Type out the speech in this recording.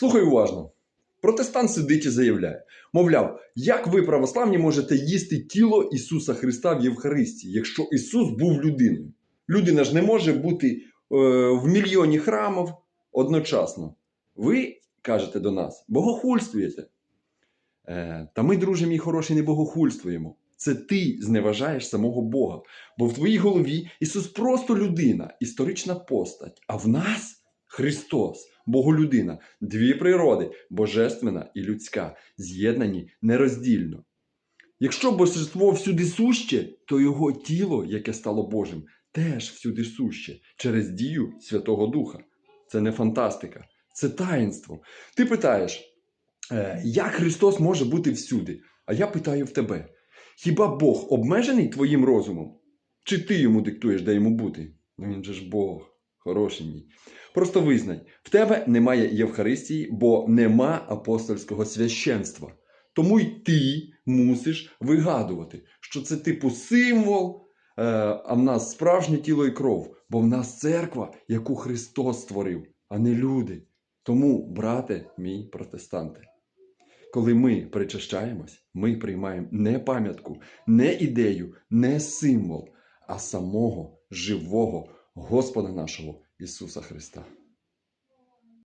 Слухай уважно. Протестант сидить і заявляє: мовляв, як ви, православні, можете їсти тіло Ісуса Христа в Євхаристії, якщо Ісус був людиною? Людина ж не може бути е, в мільйоні храмів одночасно. Ви кажете до нас, богохульствуєте. Е, та ми, друже мій хороший, не богохульствуємо. Це ти зневажаєш самого Бога. Бо в твоїй голові Ісус просто людина, історична постать, а в нас Христос, Боголюдина, дві природи божественна і людська, з'єднані нероздільно. Якщо божество всюди суще, то його тіло, яке стало Божим, теж всюди суще через дію Святого Духа. Це не фантастика, це таїнство. Ти питаєш, е, як Христос може бути всюди? А я питаю в тебе: хіба Бог обмежений твоїм розумом? Чи ти йому диктуєш, де йому бути? Ну він же ж Бог, хороший мій. Просто визнай, в тебе немає Євхаристії, бо нема апостольського священства. Тому й ти мусиш вигадувати, що це типу символ, е, а в нас справжнє тіло і кров, бо в нас церква, яку Христос створив, а не люди. Тому, брате мій протестанте, коли ми причащаємось, ми приймаємо не пам'ятку, не ідею, не символ, а самого живого Господа нашого Ісуса Христа.